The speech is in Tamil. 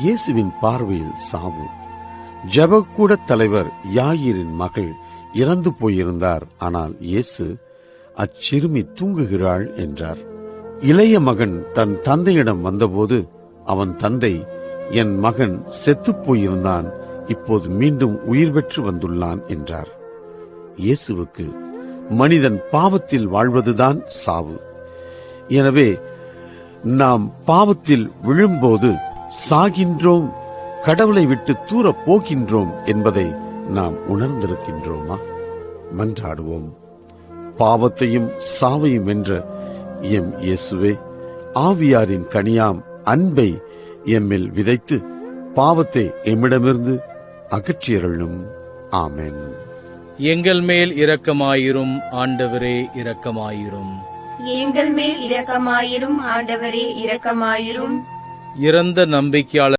இயேசுவின் பார்வையில் சாவு. ஜபக்கூட தலைவர் யாயிரின் மகள் இறந்து போயிருந்தார். ஆனால் இயேசு அச்சிறுமி தூங்குகிறாள் என்றார். இளைய மகன் தன் தந்தையிடம் வந்தபோது அவன் தந்தை என் மகன் செத்துப் போயிருந்தான் இப்போது மீண்டும் உயிர் பெற்று வந்துள்ளான் என்றார். இயேசுவுக்கு மனிதன் பாவத்தில் வாழ்வதுதான் சாவு. எனவே நாம் பாவத்தில் விழும்போது சாகின்றோம் கடவுளை விட்டு தூர போகின்றோம் என்பதை நாம் உணர்ந்திருக்கின்றோமா? மன்றாடுவோம். பாவத்தையும் சாவையும் வென்ற எம் இயேசுவே ஆவியாரின் கனியாம் அன்பை எம்மில் விதைத்து பாவத்தை எம்மிடமிருந்து அகற்றியருளும். ஆமென். எங்கள் மேல் இரக்கமாயிரும் ஆண்டவரே இரக்கமாயிரும். எங்கள் மேல் இரக்கமாயிரும் ஆண்டவரே இரக்கமாயிரும். இறந்த நம்பிக்கையாளர்